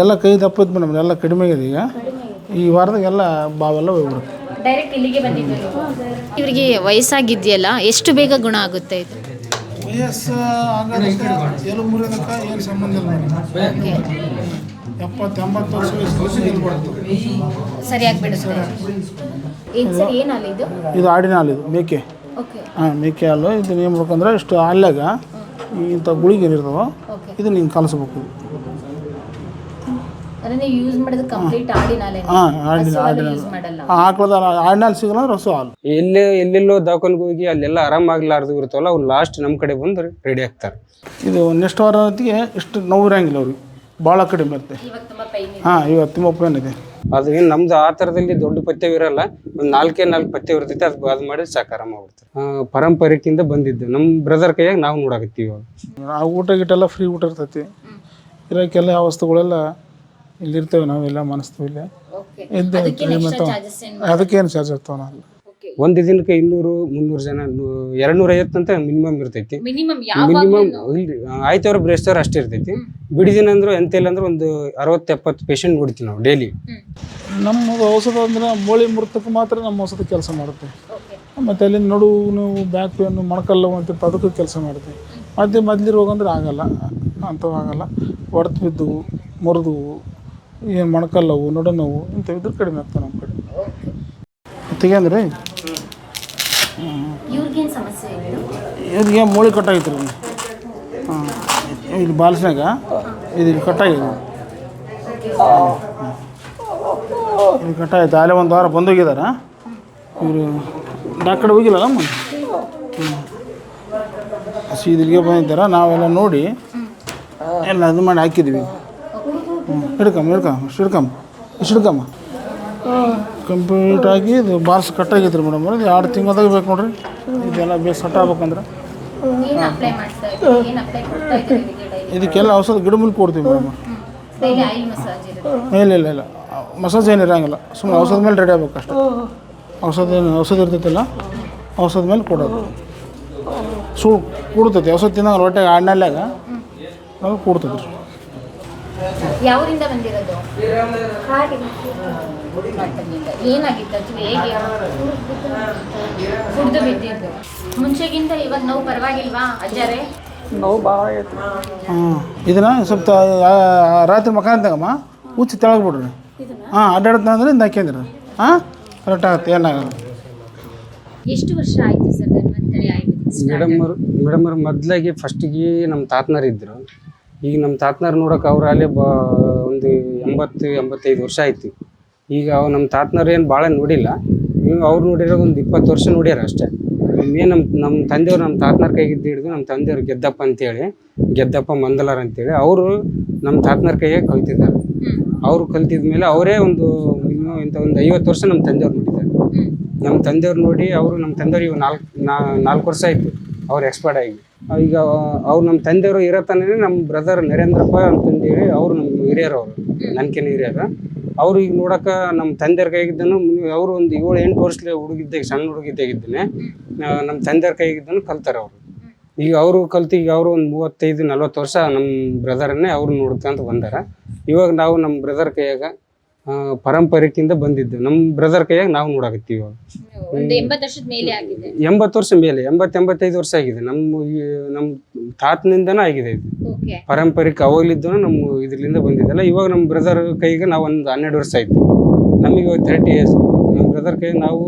ಎಲ್ಲ ಕೈ ದಪ್ಪ ಇತ್ತು ಮೇಡಮ್ ಎಲ್ಲ ಕಡಿಮೆ ಆಗಿದೆ ಈಗ. ಈ ವಾರದಾಗ ಎಲ್ಲ ಬಾವೆಲ್ಲ ಹೋಗ್ಬಿಡುತ್ತೆ. ಡೈರೆಕ್ಟ್ ಇಲ್ಲಿಗೆ ಬಂದಿದ್ದು ನೀವು? ಇವರಿಗೆ ವಯಸ್ಸಾಗಿದೆಯಲ್ಲ ಎಷ್ಟು ಬೇಗ ಗುಣ ಆಗುತ್ತೆ ಇದು? ವಯಸ್ಸು ಆಗೋದಕ್ಕೆ ಎಲು ಮುರಿಯೋದಕ್ಕೆ ಏನು ಸಂಬಂಧ ಇಲ್ಲ ಮೇಡಮ್. ಎಪ್ಪತ್ತು ಎಂಬತ್ತು ವರ್ಷ ವಯಸ್ಸು ಇದು ಬರ್ತದೆ ಸರಿಯಾಗಿ ಬಿಡುತ್ತೆ ಏನು ಸರ್ ಏನು ಹಾಲು ಇದು? ಇದು ಆಡಿನ ಹಾಲು ಇದು ಮೇಕೆ. ಓಕೆ ಹಾಂ ಮೇಕೆ ಹಾಲು. ಇದನ್ನ ಏನು ಮಾಡ್ಬೇಕಂದ್ರೆ ಇಷ್ಟು ಹಾಲಾಗ ಇಂಥ ಗುಳಿಗೆ ಏನಿರ್ತಾವೋ ಓಕೆ ಇದನ್ನ ಹಿಂಗೆ ಕಲಿಸ್ಬೇಕು ಅಂದ್ರೆ ನೀವು ಯೂಸ್ ಮಾಡೋದು ಕಂಪ್ಲೀಟ್ ಆಡಿನ ಹಾಲೇ ಹಾಂ ಆಡಿನ ಆಡಿನ ಯೂಸ್ ಮಾಡಲ್ಲ ಆಕಳದ ಹಾಲು ಸಿಗಲ್ಲ ಹಾಲು. ಎಲ್ಲೇ ಎಲ್ಲೆಲ್ಲೋ ದವಾಖಾನ್ಗೆ ಹೋಗಿ ಅಲ್ಲೆಲ್ಲ ಆರಾಮಾಗ್ಲಾರ್ದು ಇರ್ತಾವಲ್ಲ ಅವ್ರು ಲಾಸ್ಟ್ ನಮ್ಮ ಕಡೆ ಬಂದು ರೆಡಿ ಆಗ್ತಾರೆ. ಇದು ನೆಕ್ಸ್ಟ್ ವಾರ ಹೊತ್ತಿಗೆ ಇಷ್ಟು ನೋವು ಇರಂಗಿಲ್ಲ ಅವ್ರಿಗೆ. ಭಾಳ ಕಡಿಮೆ ಇರುತ್ತೆ. ಹಾಂ ಇವತ್ತು ತುಂಬ ಪೇನ್ ಇದೆ. ಅದು ಏನು ನಮ್ದು ಆ ಥರದಲ್ಲಿ ದೊಡ್ಡ ಪಥ್ಯ ಇರಲ್ಲ ಒಂದು ನಾಲ್ಕೇ ನಾಲ್ಕು ಪಥ್ಯ ಇರ್ತೈತೆ ಅದು ಅದು ಮಾಡಿ ಸಾಕು ಆರಾಮಾಗ್ಬಿಡ್ತಾರೆ ಆ, ಪಾರಂಪರಿಕಿಂದ ಬಂದಿದ್ದು. ನಮ್ಮ ಬ್ರದರ್ ಕೈಯಾಗ ನಾವು ನೋಡಾಕತ್ತೀವಿ ಇವಾಗ. ಆ ಊಟ ಗೀಟ ಎಲ್ಲ ಫ್ರೀ ಊಟ ಇರ್ತೈತಿ. ಇರೋಕ್ಕೆಲ್ಲ ವಸ್ತುಗಳೆಲ್ಲ ಇಲ್ಲಿರ್ತೇವೆ ನಾವೆಲ್ಲ ಮನಸ್ತೀವಿ ಇಲ್ಲೇ. ಓಕೆ ಇದ್ದು ಏನು ಅದಕ್ಕೇನು ಚಾರ್ಜ್ ಇರ್ತಾವ ನಾವು? ಓಕೆ ಒಂದು ದಿನಕ್ಕೆ ಇನ್ನೂರು ಮುನ್ನೂರು ಜನ ಎರಡ್ನೂರ ಐವತ್ತು ಅಂತ ಮಿನಿಮಮ್ ಇರ್ತೈತಿ. ಮಿನಿಮಮ್ ಯಾವ ಮಿನಿಮಮ್ ಇಲ್ರಿ ಆಯ್ತವ್ರ ಬ್ರೇಸ್ತವ್ರ ಅಷ್ಟೇ ಇರ್ತೈತಿ. ಬಿಡಿ ದಿನ ಅಂದ್ರೆ ಎಂತೆಲ್ಲ ಅಂದ್ರೆ ಒಂದು ಅರವತ್ತು ಎಪ್ಪತ್ತು ಪೇಷಂಟ್ ನೋಡ್ತೀವಿ ನಾವು ಡೈಲಿ ನಮ್ಮ ಔಷಧ ಅಂದ್ರೆ ಮೂಳೆ ಮುರ್ತಕ್ಕೆ ಮಾತ್ರ ನಮ್ಮ ಔಷಧ ಕೆಲಸ ಮಾಡುತ್ತೆ. ಮತ್ತೆ ಅಲ್ಲಿಂದ ನಡು ನೋವು ಬ್ಯಾಕ್ ಪೇನು ಮೊಣಕಲ್ಲು ಅದಕ್ಕೂ ಕೆಲಸ ಮಾಡುತ್ತೆ. ಮತ್ತೆ ಮೊದ್ಲು ರೋಗ ಅಂದ್ರೆ ಆಗಲ್ಲ ಅಂಥವು ಆಗಲ್ಲ ಹೊಡೆದು ಬಿದ್ದು ಮುರಿದು ಏನು ಮೊಣಕಲ್ಲು ನೋವು ನಡು ನೋವು ಇಂಥವಿದ್ರೆ ಕಡಿಮೆ ಆಗ್ತವೆ ನಮ್ಮ ಕಡೆ. ತೆಗಿಯಂದ್ರಿ ಇವ್ರಿಗೆ ಮೂಳೆ ಕಟ್ಟಾಗಿತ್ತು ರೀ ಹಾಂ ಇಲ್ಲಿ ಬಾಲ್ಸ್ನಾಗ ಇದು ಇಲ್ಲಿ ಕಟ್ಟಾಗಿದೆ. ಇಲ್ಲಿ ಕಟ್ಟಾಯ್ತು ಅಲ್ಲೇ ಒಂದು ವಾರ ಬಂದೋಗಿದಾರ. ಇವರು ಡಾಕ್ಟರ್ ಹೋಗಿಲ್ಲ ಹ್ಞೂ ಸೀದಿಲ್ಗೆ ಬಂದಿದ್ದಾರ. ನಾವೆಲ್ಲ ನೋಡಿ ಎಲ್ಲ ಇದು ಮಾಡಿ ಹಾಕಿದ್ವಿ. ಹಿಡ್ಕಮ್ಮ ಹಿಡ್ಕಮ್ಮ ಇಷ್ಟು ಹಿಡ್ಕಮ್ಮ ಇಷ್ಟು ಹಿಡ್ಕಮ್ಮ. ಕಂಪ್ಲೀಟ್ ಆಗಿ ಇದು ಬಾರ್ಸ್ ಕಟ್ಟಾಗೈತೆ ರೀ ಮೇಡಮ್ ಇದು ಎರಡು ತಿಂಗಳದಾಗ ಬೇಕು ನೋಡ್ರಿ. ಇದೆಲ್ಲ ಬೇಸ್ ಸಟ್ ಆಗ್ಬೇಕಂದ್ರೆ. ಇದಕ್ಕೆಲ್ಲ ಔಷಧ ಗಿಡಮೂಲಿಕೆ ಕೊಡ್ತೀವಿ ಮೇಡಮ್. ಇಲ್ಲ ಇಲ್ಲ ಇಲ್ಲ ಮಸಾಜ್ ಏನು ಇರೋಂಗಿಲ್ಲ. ಸುಮ್ಮನೆ ಔಷಧ ಮೇಲೆ ರೆಡಿ ಆಗ್ಬೇಕು ಅಷ್ಟೇ. ಔಷಧ ಏನು ಔಷಧ ಇರ್ತೈತಿಲ್ಲ ಔಷಧ ಮೇಲೆ ಕೊಡೋದು. ಸೂ ಕೂಡ್ತೈತಿ. ಔಷಧ ತಿನ್ನಂಗ ಹೊಟ್ಟೆಗೆ ಆಡ್ನಲ್ಲಾಗ ಅದು ಕೂಡ್ತೈತಿ. ರೀ ಯಾವರಿಂದ ಬಂದಿರೋದು. ಏನಾಗಿತ್ತು? ಅದು ಹೇಗೆ? ಕುಡ್ದು ಬಿದ್ದಿದ್ದು. ಮುಂಚೆಗಿಂತ ಇವಾಗ ನೋವು ಪರವಾಗಿಲ್ವಾ ಅಜ್ಜಾರೆ? ಹಾಂ. ಇದನ್ನ ಸ್ವಲ್ಪ ರಾತ್ರಿ ಮಕಾನದಾಗಮ್ಮ ಉಚ್ಚಿ ತೆಳಗೆ ಬಿಡ್ರಿ ಹಾಂ ಅಡ್ಡಾಡ್ತಾನಂದ್ರೆ ಇಂದ ಹಾಕ್ಯಂದ್ರಿ. ಹಾಂ? ಕರೆಕ್ಟ್ ಆಗುತ್ತೆ ಏನಾಗಲ್ಲ. ಎಷ್ಟು ವರ್ಷ ಆಯ್ತು ಸರ್ ಧನ್ವಂತರಿ ಆಯುರ್ವೇದಿಕ್ ಮೇಡಮ್ ಅವ್ರು ಮೇಡಮ್ ಮೊದಲಾಗಿ ಫಸ್ಟಿಗೆ ನಮ್ಮ ತಾತನವ್ರು ಇದ್ರು. ಈಗ ನಮ್ಮ ತಾತನವ್ರು ನೋಡೋಕೆ ಅವ್ರು ಅಲ್ಲೇ ಬಾ ಒಂದು ಎಂಬತ್ತು ಎಂಬತ್ತೈದು ವರ್ಷ ಆಯ್ತು. ಈಗ ಅವ್ ನಮ್ಮ ತಾತನವ್ರು ಏನು ಭಾಳ ನೋಡಿಲ್ಲ. ನೀವು ಅವ್ರು ನೋಡಿರೋ ಒಂದು ಇಪ್ಪತ್ತು ವರ್ಷ ನೋಡ್ಯಾರ ಅಷ್ಟೇ. ಏನು ನಮ್ಮ ನಮ್ಮ ತಂದೆಯವ್ರು ನಮ್ಮ ತಾತನಾರ ಕೈಗಿದ್ದು ಹಿಡಿದು ನಮ್ಮ ತಂದೆಯವ್ರು ಗೆದ್ದಪ್ಪ ಅಂತೇಳಿ ಗೆದ್ದಪ್ಪ ಮಂದಲಾರ್ ಅಂತೇಳಿ ಅವರು ನಮ್ಮ ತಾತನಾರ ಕೈಗೆ ಕಲ್ತಿದ್ದಾರೆ. ಅವರು ಕಲ್ತಿದ ಮೇಲೆ ಅವರೇ ಒಂದು ಇನ್ನೂ ಇಂಥ ಒಂದು ಐವತ್ತು ವರ್ಷ ನಮ್ಮ ತಂದೆಯವ್ರು ನೋಡಿದ್ದಾರೆ. ನಮ್ಮ ತಂದೆಯವ್ರು ನೋಡಿ ಅವರು ನಮ್ಮ ತಂದೆಯವ್ರು ಇವಾಗ ನಾಲ್ಕು ನಾಲ್ಕು ವರ್ಷ ಆಯಿತು. ಅವ್ರು ಎಕ್ಸ್ಪರ್ಟ್ ಆಗಿ. ಈಗ ಅವ್ರು ನಮ್ಮ ತಂದೆಯವರು ಇರೋ ನಮ್ಮ ಬ್ರದರ್ ನರೇಂದ್ರಪ್ಪ ಅಂತಂದೇಳಿ ಅವ್ರು ನಮ್ಮ ಹಿರಿಯರು ಅವರು ನನ್ಕಿನ ಹಿರಿಯರು. ಅವ್ರು ಈಗ ನೋಡಕ ನಮ್ಮ ತಂದೆಯವ್ರ ಕೈಗಿದ್ದನು ಅವರು ಒಂದು ಏಳು ಎಂಟು ವರ್ಷದ ಹುಡುಗಿದ್ದಾಗ ಸಣ್ಣ ಹುಡುಗಿದ್ದಾಗಿದ್ದೇನೆ ನಮ್ಮ ತಂದೆಯವ್ರ ಕೈಗಿದ್ದನು ಕಲ್ತಾರೆ ಅವರು. ಈಗ ಅವರು ಕಲ್ತು ಈಗ ಅವರು ಒಂದು ಮೂವತ್ತೈದು ನಲ್ವತ್ತು ವರ್ಷ ನಮ್ಮ ಬ್ರದರನ್ನೇ ಅವ್ರು ನೋಡ್ಕೊಂತ ಬಂದಾರ. ಇವಾಗ ನಾವು ನಮ್ಮ ಬ್ರದರ್ ಕೈಯಾಗ ಆ, ಪಾರಂಪರಿಕಿಂದ ಬಂದಿದ್ದು. ನಮ್ಮ ಬ್ರದರ್ ಕೈಯಾಗ ನಾವು ನೋಡಾಕತ್ತೀವಿ ಇವಾಗ. ಒಂದು ಎಂಬತ್ತು ವರ್ಷದ ಮೇಲೆ ಆಗಿದೆ. ಎಂಬತ್ತು ವರ್ಷ ಮೇಲೆ ಎಂಬತ್ ಎಂಬತ್ತೈದು ವರ್ಷ ಆಗಿದೆ. ನಮ್ಮ ಈ ನಮ್ಮ ತಾತನಿಂದನೂ ಆಗಿದೆ ಇದು. ಓಕೆ. ಪಾರಂಪರಿಕ ಅವಾಗಲಿದ್ದನು ನಮ್ಮ ಇದರಿಂದ ಬಂದಿದ್ದಲ್ಲ. ಇವಾಗ ನಮ್ಮ ಬ್ರದರ್ ಕೈಗೆ ನಾವು ಒಂದು ಹನ್ನೆರಡು ವರ್ಷ ಆಯ್ತು. ನಮಗೆ ತರ್ಟಿ ಇಯರ್ಸ್ ನಮ್ಮ ಬ್ರದರ್ ಕೈ ನಾವು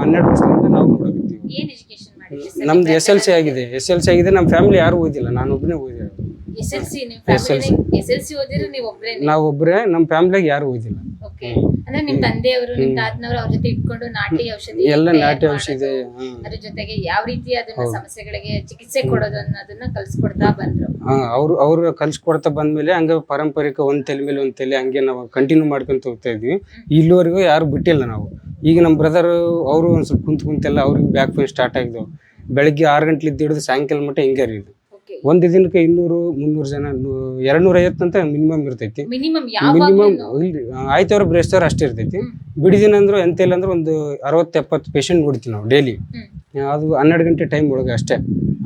ಹನ್ನೆರಡು ವರ್ಷದಿಂದ ನಾವು ನೋಡಾಕತ್ತೀವಿ. ಏನ್ ಎಜುಕೇಶನ್ ಮಾಡಿದ್ರಿ? ನಮ್ದು ಎಸ್ ಎಲ್ ಸಿ ಆಗಿದೆ. ಎಸ್ ಎಲ್ ಸಿ ಆಗಿದೆ. ನಮ್ಮ ಫ್ಯಾಮಿಲಿ ಯಾರು ಓದಿಲ್ಲ. ನಾನು ಒಬ್ಬನೇ ಓದಿರೋದು. ಎಸ್ ಎಲ್ ಸಿ ಓದಿದ್ರೆ ನೀವು ಒಬ್ರೇ ನಾವು ಒಬ್ಬರೇ ನಮ್ಮ ಫ್ಯಾಮಿಲಿಗೆ ಯಾರು ಓದಿಲ್ಲ. ಓಕೆ. ಅಂದ್ರೆ ನಿಮ್ ತಂದೆಯವರು ನಿಮ್ ತಾತನವರು ಅವ್ರ ಜೊತೆ ಇಟ್ಕೊಂಡು ನಾಟಿ ಔಷಧಿ ಎಲ್ಲ ನಾಟಿ ಔಷಧಿ. ಅದ್ರ ಜೊತೆಗೆ ಯಾವ ರೀತಿ ಅದನ್ನ ಸಮಸ್ಯೆಗಳಿಗೆ ಚಿಕಿತ್ಸೆ ಕೊಡೋದು ಅನ್ನೋದನ್ನ ಕಲ್ಸ್ಕೊಡ್ತಾ ಬಂದ್ರು. ಅವ್ರು ಅವ್ರು ಕಲ್ಸ್ಕೊಡ್ತಾ ಬಂದ್ಮೇಲೆ ಹಂಗೆ ಪಾರಂಪರಿಕ ಒಂದ್ ತಲೆ ಮೇಲೆ ಒಂದ್ ತಲೆ ಹಂಗೆ ನಾವು ಕಂಟಿನ್ಯೂ ಮಾಡ್ಕೊಂತ ಹೋಗ್ತಾ ಇದ್ವಿ. ಇಲ್ಲಿವರೆಗೂ ಯಾರು ಬಿಟ್ಟಿಲ್ಲ ನಾವು. ಈಗ ನಮ್ಮ ಬ್ರದರ್ ಅವರು ಒಂದ್ ಸ್ವಲ್ಪ ಕುಂತ್ ಕುಂತೆಲ್ಲ ಅವ್ರಿಗೆ ಬ್ಯಾಕ್ ಪೇನ್ ಸ್ಟಾರ್ಟ್ ಆಗಿದ್ದವು. ಬೆಳಗ್ಗೆ ಆರು ಗಂಟ್ಲಿದ್ದು ಹಿಡಿದು ಸಾಯಂಕಾಲ ಮಟ್ಟ ಹಿಂಗೆ ರೀ ಇದು ಒಂದು ದಿನಕ್ಕೆ ಇನ್ನೂರು ಮುನ್ನೂರು ಜನ ಎರಡ್ನೂರ ನೂರ ಐವತ್ತು ಅಂತ ಮಿನಿಮಮ್ ಇರ್ತೈತಿ. ಮಿನಿಮಮ್ ಆಯ್ತವ್ರ ಬ್ರೇಸ್ತವ್ರ ಅಷ್ಟೇ ಇರ್ತೈತಿ. ಬಿಡಿ ದಿನ ಅಂದ್ರೆ ಎಂತ ಇಲ್ಲ ಅಂದ್ರೆ ಒಂದು ಅರವತ್ತು ಎಪ್ಪತ್ತು ಪೇಷಂಟ್ ನೋಡ್ತೀವಿ ನಾವು ಡೈಲಿ ಅದು ಹನ್ನೆರಡು ಗಂಟೆ ಟೈಮ್ ಒಳಗೆ ಅಷ್ಟೇ.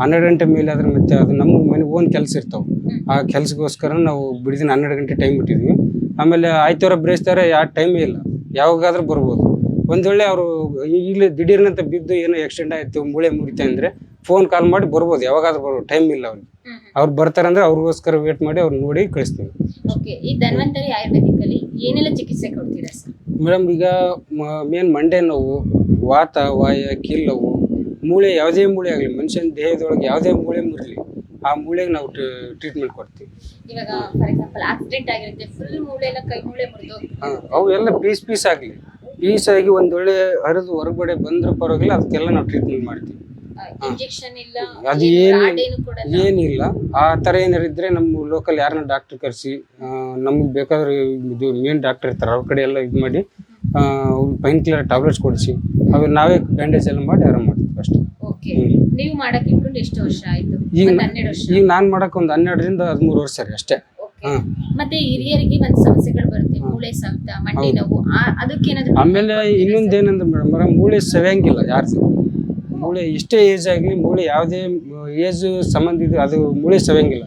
ಹನ್ನೆರಡು ಗಂಟೆ ಮೇಲೆ ಆದ್ರೆ ಮತ್ತೆ ಅದು ನಮ್ಮ ಮನೆ ಓನ್ ಕೆಲಸ ಇರ್ತಾವೆ. ಆ ಕೆಲಸಕ್ಕೋಸ್ಕರ ನಾವು ಬಿಡಿ ದಿನ ಹನ್ನೆರಡು ಗಂಟೆ ಟೈಮ್ ಬಿಟ್ಟಿದ್ವಿ. ಆಮೇಲೆ ಆಯ್ತವ್ರ ಬ್ರೇಸ್ತಾರೆ ಯಾವ ಟೈಮೇ ಇಲ್ಲ. ಯಾವಾಗಾದ್ರೂ ಬರ್ಬೋದು. ಒಂದ್ ವೇಳೆ ಅವರು ಈಗಲೇ ದಿಢೀರ್ನಂತ ಬಿದ್ದು ಏನೋ ಆಕ್ಸಿಡೆಂಟ್ ಆಯ್ತು ಮೂಳೆ ಮುರಿತ ಅಂದ್ರೆ ಫೋನ್ ಕಾಲ್ ಮಾಡಿ ಬರ್ಬೋದು. ಯಾವಾಗಾದ್ರೂ ಬರ್ಬೋದು ಟೈಮ್ ಇಲ್ಲ ಅವ್ರಿಗೆ. ಅವ್ರು ಬರ್ತಾರಂದ್ರೆ ಅವ್ರಿಗೋಸ್ಕರ ವೇಟ್ ಮಾಡಿ ಅವ್ರು ನೋಡಿ ಕಳಿಸ್ತೀವಿ. ಓಕೆ ಈ ಧನ್ವಂತರಿ ಆಯುರ್ವೇದಿಕ್ ಅಲ್ಲಿ ಏನೆಲ್ಲ ಚಿಕಿತ್ಸೆ ಕೊಡ್ತೀರಾ ಸರ್? ಮೇಡಮ್ ಈಗ ಮೇನ್ ಮಂಡೆ ನೋವು ವಾತ ವಾಯ ಕೀಲ್ ನೋವು ಮೂಳೆ ಯಾವುದೇ ಮೂಳೆ ಆಗಲಿ ಮನುಷ್ಯನ ದೇಹದೊಳಗೆ ಯಾವುದೇ ಮೂಳೆ ಮುರಲಿ ಆ ಮೂಳೆಗೆ ನಾವು ಟ್ರೀಟ್ಮೆಂಟ್ ಕೊಡ್ತೀವಿ. ಇವಾಗ ಫಾರ್ ಎಕ್ಸಾಂಪಲ್ ಆಕ್ಸಿಡೆಂಟ್ ಆಗಿರುತ್ತೆ ಫುಲ್ ಮೂಳೆ ಎಲ್ಲ ಕೈ ಮೂಳೆ ಮುರಿದು ಪೀಸ್ ಪೀಸ್ ಆಗಲಿ. ಪೀಸ್ ಆಗಿ ಒಂದೊಳ್ಳೆ ಹರಿದು ಹೊರಗಡೆ ಬಂದ್ರೆ ಪರವಾಗಿಲ್ಲ ಅದಕ್ಕೆಲ್ಲ ನಾವು ಟ್ರೀಟ್ಮೆಂಟ್ ಮಾಡ್ತೀವಿ. ಇಂಜೆಕ್ಷನ್ ಇಲ್ಲ ಅದು ಏನು ಏನಿಲ್ಲ. ಆ ಥರ ಏನಾರು ಇದ್ರೆ ನಮ್ಮ ಲೋಕಲ್ ಯಾರನ್ನ ಡಾಕ್ಟರ್ ಕರೆಸಿ ನಮ್ಗೆ ಬೇಕಾದ್ರೆ ಇದು ಮೇನ್ ಡಾಕ್ಟರ್ ಇರ್ತಾರೆ. ಅವ್ರ ಕಡೆ ಎಲ್ಲ ಇದು ಮಾಡಿ ಪೈನ್ ಕಿಲ್ಲರ್ ಟ್ಯಾಬ್ಲೆಟ್ಸ್ ಕೊಡಿಸಿ ಅವ್ರು ನಾವೇ ಬ್ಯಾಂಡೇಜ್ ಎಲ್ಲ ಮಾಡಿ ಆರಾಮ್ ಮಾಡ್ತೀವಿ ಅಷ್ಟೇ. ಓಕೆ ನೀವು ಮಾಡಕ್ ಇಟ್ಕೊಂಡು ಎಷ್ಟು ವರ್ಷ ಆಯ್ತು? ಈಗ ಈಗ ನಾನು ಮಾಡಕ್ಕೆ ಒಂದು ಹನ್ನೆರಡರಿಂದ ಹದಿಮೂರು ವರ್ಷ ರೀ ಅಷ್ಟೇ. ಮತ್ತೆ ಹಿರಿಯರಿಗೆ ಒಂದ್ ಸಮಸ್ಯೆಗಳು ಬರುತ್ತೆ ಮೂಳೆ ಸವೆತ ಮಂಡಿ ನೋವು ಅದಕ್ಕೆ ಆಮೇಲೆ ಇನ್ನೊಂದು ಏನಂದ್ರೆ ಮೇಡಮ್ ಮೂಳೆ ಸವೆಯಂಗಿಲ್ಲ ಯಾರ್ದು. ಮೂಳೆ ಇಷ್ಟೇ ಏಜ್ ಆಗಲಿ ಮೂಳೆ ಯಾವುದೇ ಏಜು ಸಂಬಂಧ ಇದು ಅದು ಮೂಳೆ ಸವೆಯಂಗಿಲ್ಲ.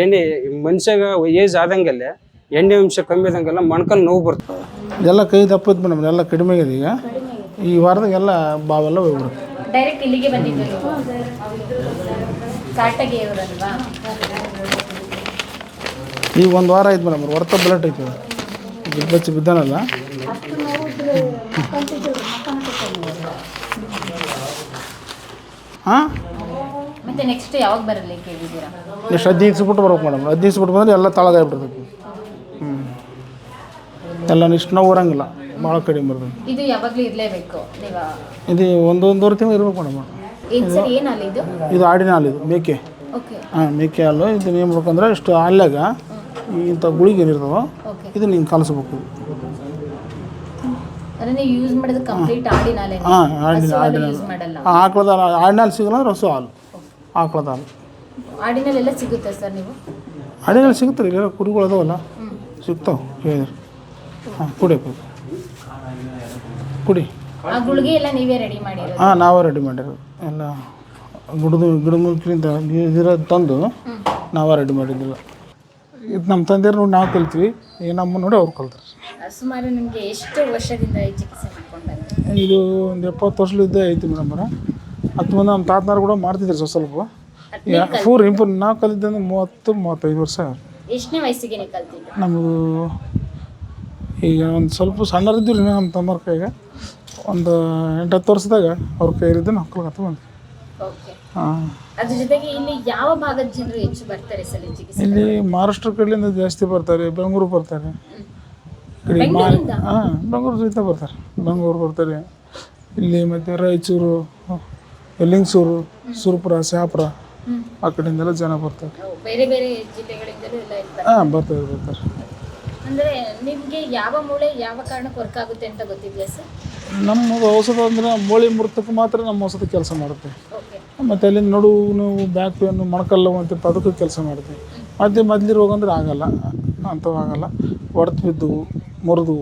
ಎಣ್ಣೆ ಮನುಷ್ಯಾಗ ಏಜ್ ಆದಂಗೆಲ್ಲ ಎಣ್ಣೆ ಅಂಶ ಕಮ್ಮಿ ಆದಂಗೆಲ್ಲ ಮೊಣ್ಕಲ್ಲಿ ನೋವು ಬರ್ತದೆ ಎಲ್ಲ ಕೈ ದಪ್ಪದ ಮೇಡಮ್ ಎಲ್ಲ ಕಡಿಮೆ ಆಗಿದೆ ಈಗ. ಈ ವಾರದಾಗೆಲ್ಲ ಬಾವೆಲ್ಲ ಹೋಗ್ಬಿಡುತ್ತೆ ಡೈರೆಕ್ಟ್ ಇಲ್ಲಿಗೆ ಈಗ ಒಂದು ವಾರ ಆಯ್ತು ಮೇಡಮ್ ಹೊರತ ಬ್ಲಡ್ ಐತೆ. ಬಿದ್ದಚ್ಚಿ ಬಿದ್ದಾನಲ್ಲ. ಹಾಂ? ಮತ್ತೆ ನೆಕ್ಸ್ಟ್ ಯಾವಾಗ ಬರಲಿ ಕೇಳಿದ್ದೀರಾ? ಎಷ್ಟು ಹದಿನೈದು ದಿವ್ಸ ಬಿಟ್ಟು ಬರ್ಬೇಕು ಮೇಡಮ್ ಹದಿನೈದು ದಿವ್ಸ ಬಿಟ್ಟು ಬಂದ್ರೆ ಎಲ್ಲ ತಳಗಾಗ್ಬಿಡ್ತೈತಿ ಹ್ಞೂ ಎಲ್ಲ ಇಷ್ಟು ನೋವು ಬರೋಂಗಿಲ್ಲ. ಭಾಳ ಕಡಿಮೆ ಬರ್ತದೆ. ಇದು ಯಾವಾಗಲೂ ಇರಲೇಬೇಕು. ನೀವ ಇದು ಒಂದು ಒಂದೂವರೆ ತಿಂಗಳು ಇರ್ಬೇಕು ಮೇಡಮ್ ಏನ್ ಸರ್ ಏನಲ್ಲ ಇದು? ಇದು ಆಡಿನ ಹಾಲು ಇದು ಮೇಕೆ. ಓಕೆ. ಹಾಂ ಮೇಕೆ ಹಾಲು. ಇದನ್ನ ಏನು ಮಾಡ್ಬೇಕಂದ್ರೆ ಇಷ್ಟು ಹಾಲಾಗ ಇಂಥ ಗುಳಿಗೆ ಏನಿರ್ತಾವ ಇದು ನೀನು ಕಲಿಸ್ಬೇಕು. ಯೂಸ್ ಮಾಡಿದ ಕಂಪ್ಲೀಟ್ ಆಡಿನಾಲೆ ಹಾಂ ಆಡಿನ ಆಡಿನ ಯೂಸ್ ಮಾಡಲ್ಲ. ಆಕಳದ ಹಾಲು ಸಿಗಲ್ಲ ಅಂದ್ರೆ ಹಸು ಹಾಲು. ಆಕಳದ ಹಾಲು ಆಡಿನಲ್ಲೆಲ್ಲ ಸಿಗುತ್ತೆ ಸರ್ ನೀವು? ಇಲ್ಲ ಕುರಿಗಳು ಅದಾವಲ್ಲ? ಸಿಗ್ತಾವೆ ಹೇಳಿದ್ರು. ಹಾಂ ಕುಡಿಯಬೇಕು ಕುಡಿ. ಆ ಗುಳಿಗೆ ಎಲ್ಲ ನೀವೇ ರೆಡಿ ಮಾಡಿರೋದು? ಹಾಂ ನಾವೇ ರೆಡಿ ಮಾಡಿರೋದು. ಎಲ್ಲ ಗಿಡದ ಗಿಡಮೂಲಿಕೆಯಿಂದ ಇದಿರೋದು ತಂದು ನಾವೇ ರೆಡಿ ಮಾಡಿದ್ದಿಲ್ಲ. ಇದು ನಮ್ಮ ತಂದೆಯವ್ರು ನೋಡಿ ನಾವು ಕಲ್ತೀವಿ ಈ ನಮ್ಮ ನೋಡಿ ಅವ್ರು ಕಲ್ತಾರೆ. ಸುಮಾರು ನಿಮಗೆ ಎಷ್ಟು ವರ್ಷದಿಂದ ಈ ಚಿಕಿತ್ಸೆ ಮಾಡ್ಕೊಂಡು ಬಂದ್ರಿ ಇದು ಒಂದು ಎಪ್ಪತ್ತು ವರ್ಷದಿಂದ ಐತಿ ಮೇಡಮ್ ಹತ್ತು ಮಂದಿ ನಮ್ಮ ತಾತನಾರು ಕೂಡ ಮಾಡ್ತಿದ್ರು ಸ್ವಲ್ಪ ಸ್ವಲ್ಪ. ಫೂರ್ ಇಂಪ್ರೂವ್ ನಾವು ಕಲಿತಂದ್ರೆ ಮೂವತ್ತು ಮೂವತ್ತೈದು ವರ್ಷ. ಎಷ್ಟನೇ ವಯಸ್ಸಿಗೆ ನೀವು ಕಲ್ತಿದ್ದು ಈಗ ಒಂದು ಸ್ವಲ್ಪ ಸಣ್ಣರಿದ್ದೀವಿ ರೀ ನಮ್ಮ ತಮ್ಮರ ಕೈಗೆ. ಒಂದು ಎಂಟು ಹತ್ತು ವರ್ಷದಾಗ ಅವ್ರ ಕೈಲಿದ್ದು ನಾವು ಕಲ್ಕತ್ತ ಬಂದ್ವಿ. ಓಕೆ. ಹಾಂ. ಅದ್ರ ಜೊತೆಗೆ ಇಲ್ಲಿ ಯಾವ ಭಾಗದ ಜನರು ಹೆಚ್ಚು ಬರ್ತಾರೆ ಸರ್ ಚಿಕಿತ್ಸೆ ಇಲ್ಲಿ ಮಹಾರಾಷ್ಟ್ರ ಕಡೆಯಿಂದ ಜಾಸ್ತಿ ಬರ್ತಾರೆ ಬೆಂಗಳೂರು ಬರ್ತಾರೆ. ಕಡೆ ಹಾಂ ಬೆಂಗಳೂರು ಸಹಿತ ಬರ್ತಾರೆ. ಬೆಂಗಳೂರು ಬರ್ತಾರೆ. ಇಲ್ಲಿ ಮತ್ತು ರಾಯಚೂರು ಬೆಲ್ಲಿಂಗ್ಸೂರು ಸುರಪುರ ಶಾಪುರ ಆ ಕಡೆಯಿಂದೆಲ್ಲ ಜನ ಬರ್ತಾರೆ. ಬೇರೆ ಬೇರೆ ಜಿಲ್ಲೆಗಳಿಂದಲೂ ಎಲ್ಲ ಇರ್ತಾರೆ. ಹಾಂ ಬರ್ತಾರೆ ಬರ್ತಾರೆ. ಅಂದರೆ ನಿಮಗೆ ಯಾವ ಮೂಳೆ ಯಾವ ಕಾರಣಕ್ಕೆ ವರ್ಕ್ ಆಗುತ್ತೆ ಅಂತ ಗೊತ್ತಿದೆಯಾ ಸರ್? ನಮ್ಮ ಔಷಧ ಅಂದ್ರೆ ಮೂಳೆ ಮುರ್ತಕ್ಕೆ ಮಾತ್ರ ನಮ್ಮ ಔಷಧ ಕೆಲಸ ಮಾಡುತ್ತೆ. ಮತ್ತು ಅಲ್ಲಿಂದ ನಡುವು ನೋವು ಬ್ಯಾಕ್ ಪೇನು ಮೊಣಕಲ್ಲು ಅಂತ ಅದಕ್ಕೂ ಕೆಲಸ ಮಾಡುತ್ತೆ. ಮತ್ತೆ ಮೊದಲು ರೋಗ ಅಂದ್ರೆ ಆಗಲ್ಲ ಅಂಥವು ಆಗಲ್ಲ ಹೊಡೆತು ಬಿದ್ದು ಮುರಿದು